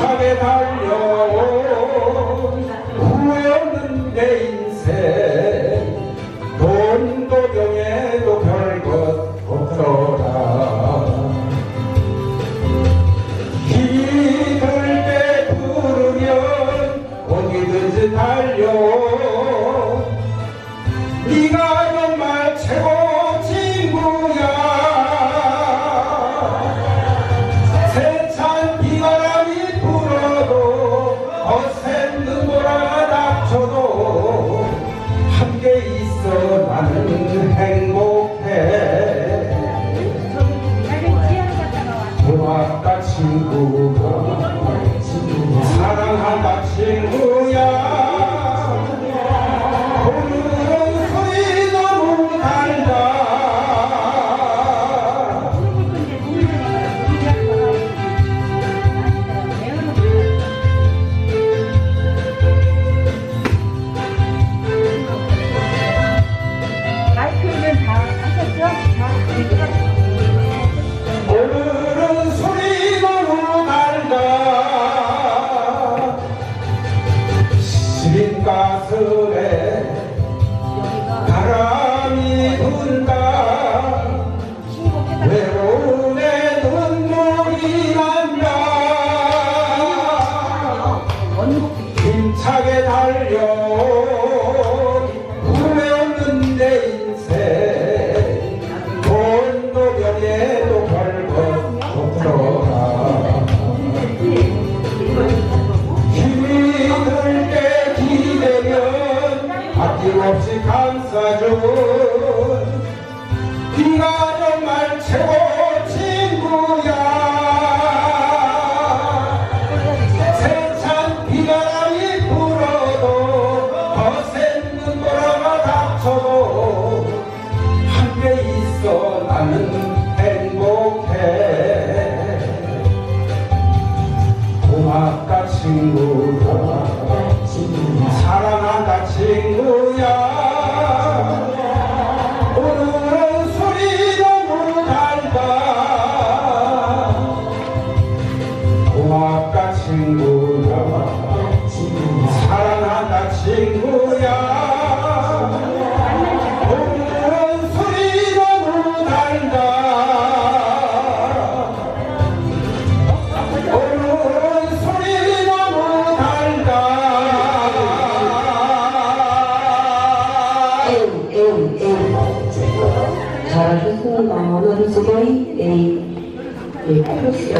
হবে The Allahu 가람이 분다. 외로움에 눈물이 난다. 힘차게 달려. सजो 잘하셨어요. 나는 수고이 에이, 에이, 크로스